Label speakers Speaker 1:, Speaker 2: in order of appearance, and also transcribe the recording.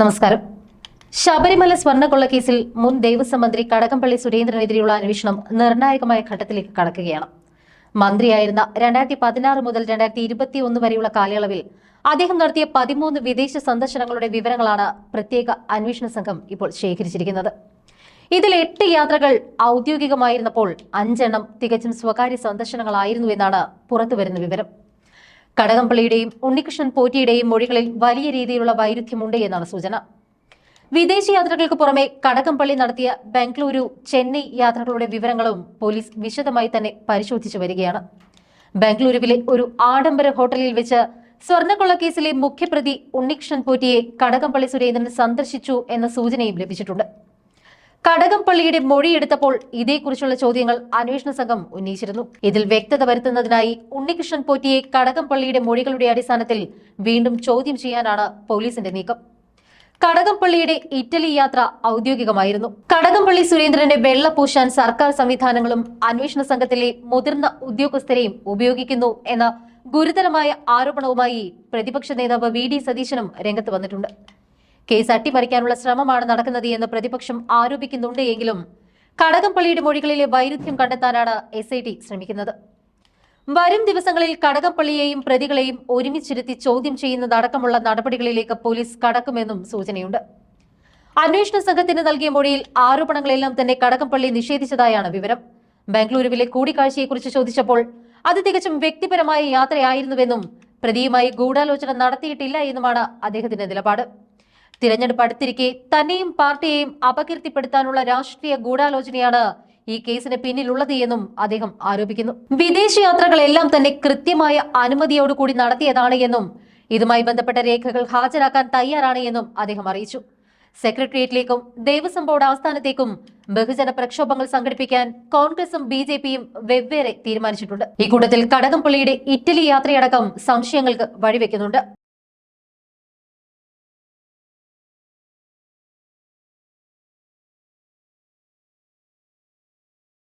Speaker 1: നമസ്കാരം. ശബരിമല സ്വർണക്കൊള്ള കേസിൽ മുൻ ദേവസ്വം മന്ത്രി കടകംപള്ളി സുരേന്ദ്രനെതിരെയുള്ള അന്വേഷണം നിർണായകമായ ഘട്ടത്തിലേക്ക് കടക്കുകയാണ്. മന്ത്രിയായിരുന്ന രണ്ടായിരത്തി പതിനാറ് മുതൽ രണ്ടായിരത്തി ഇരുപത്തി ഒന്ന് വരെയുള്ള കാലയളവിൽ അദ്ദേഹം നടത്തിയ പതിമൂന്ന് വിദേശ സന്ദർശനങ്ങളുടെ വിവരങ്ങളാണ് പ്രത്യേക അന്വേഷണ സംഘം ഇപ്പോൾ ശേഖരിച്ചിരിക്കുന്നത്. ഇതിൽ എട്ട് യാത്രകൾ ഔദ്യോഗികമായിരുന്നപ്പോൾ അഞ്ചെണ്ണം തികച്ചും സ്വകാര്യ സന്ദർശനങ്ങളായിരുന്നു എന്നാണ് പുറത്തുവരുന്ന വിവരം. കടകംപള്ളിയുടെയും ഉണ്ണികൃഷ്ണൻ പോറ്റിയുടെയും മൊഴികളിൽ വലിയ രീതിയിലുള്ള വൈരുദ്ധ്യമുണ്ട് എന്നാണ് സൂചന. വിദേശ യാത്രകൾക്ക് പുറമെ കടകംപള്ളി നടത്തിയ ബംഗളൂരു ചെന്നൈ യാത്രകളുടെ വിവരങ്ങളും പോലീസ് വിശദമായി തന്നെ പരിശോധിച്ചു വരികയാണ്. ബംഗളൂരുവിലെ ഒരു ആഡംബര ഹോട്ടലിൽ വെച്ച് സ്വർണക്കൊള്ള കേസിലെ മുഖ്യപ്രതി ഉണ്ണികൃഷ്ണൻ പോറ്റിയെ കടകംപള്ളി സുരേന്ദ്രൻ സന്ദർശിച്ചു എന്ന സൂചനയും ലഭിച്ചിട്ടുണ്ട്. കടകംപള്ളിയുടെ മൊഴിയെടുത്തപ്പോൾ ഇതേക്കുറിച്ചുള്ള ചോദ്യങ്ങൾ അന്വേഷണ സംഘം ഉന്നയിച്ചിരുന്നു. ഇതിൽ വ്യക്തത വരുത്തുന്നതിനായി ഉണ്ണികൃഷ്ണൻ പോറ്റിയെ കടകംപള്ളിയുടെ മൊഴികളുടെ അടിസ്ഥാനത്തിൽ വീണ്ടും ചോദ്യം ചെയ്യാനാണ് പോലീസിന്റെ നീക്കം. കടകംപള്ളിയുടെ ഇറ്റലി യാത്ര ഔദ്യോഗികമായിരുന്നു. കടകംപള്ളി സുരേന്ദ്രന്റെ വെള്ളപൂശാൻ സർക്കാർ സംവിധാനങ്ങളും അന്വേഷണ സംഘത്തിലെ മുതിർന്ന ഉദ്യോഗസ്ഥരെയും ഉപയോഗിക്കുന്നു എന്ന ഗുരുതരമായ ആരോപണവുമായി പ്രതിപക്ഷ നേതാവ് വി ഡി സതീശനും രംഗത്ത് വന്നിട്ടുണ്ട്. കേസ് അട്ടിമറിക്കാനുള്ള ശ്രമമാണ് നടക്കുന്നത് എന്ന് പ്രതിപക്ഷം ആരോപിക്കുന്നുണ്ട് എങ്കിലും കടകംപള്ളിയുടെ മൊഴികളിലെ വൈരുദ്ധ്യം കണ്ടെത്താനാണ് എസ് ശ്രമിക്കുന്നത്. വരും ദിവസങ്ങളിൽ കടകംപള്ളിയെയും പ്രതികളെയും ഒരുമിച്ചിരുത്തി ചോദ്യം ചെയ്യുന്നതടക്കമുള്ള നടപടികളിലേക്ക് പോലീസ് കടക്കുമെന്നും സൂചനയുണ്ട്. അന്വേഷണ സംഘത്തിന് നൽകിയ മൊഴിയിൽ ആരോപണങ്ങളെല്ലാം തന്നെ കടകംപള്ളി നിഷേധിച്ചതായാണ് വിവരം. ബംഗളൂരുവിലെ കൂടിക്കാഴ്ചയെക്കുറിച്ച് ചോദിച്ചപ്പോൾ അത് തികച്ചും വ്യക്തിപരമായ യാത്രയായിരുന്നുവെന്നും പ്രതിയുമായി ഗൂഢാലോചന നടത്തിയിട്ടില്ല എന്നുമാണ് അദ്ദേഹത്തിന്റെ നിലപാട്. തിരഞ്ഞെടുപ്പ് അടുത്തിരിക്കെ തന്നെയും പാർട്ടിയെയും അപകീർത്തിപ്പെടുത്താനുള്ള രാഷ്ട്രീയ ഗൂഢാലോചനയാണ് ഈ കേസിന് പിന്നിലുള്ളത് എന്നും അദ്ദേഹം ആരോപിക്കുന്നു. വിദേശ യാത്രകളെല്ലാം തന്നെ കൃത്യമായ അനുമതിയോടുകൂടി നടത്തിയതാണ് എന്നും ഇതുമായി ബന്ധപ്പെട്ട രേഖകൾ ഹാജരാക്കാൻ തയ്യാറാണ് എന്നും അദ്ദേഹം അറിയിച്ചു. സെക്രട്ടേറിയറ്റിലേക്കും ദേവസ്വം ബോർഡ് ആസ്ഥാനത്തേക്കും ബഹുജന പ്രക്ഷോഭങ്ങൾ സംഘടിപ്പിക്കാൻ കോൺഗ്രസും ബി ജെ പിയും വെവ്വേറെ തീരുമാനിച്ചിട്ടുണ്ട്. ഇക്കൂട്ടത്തിൽ കടകംപള്ളിയുടെ ഇറ്റലി യാത്രയടക്കം സംശയങ്ങൾക്ക് വഴിവെക്കുന്നുണ്ട്.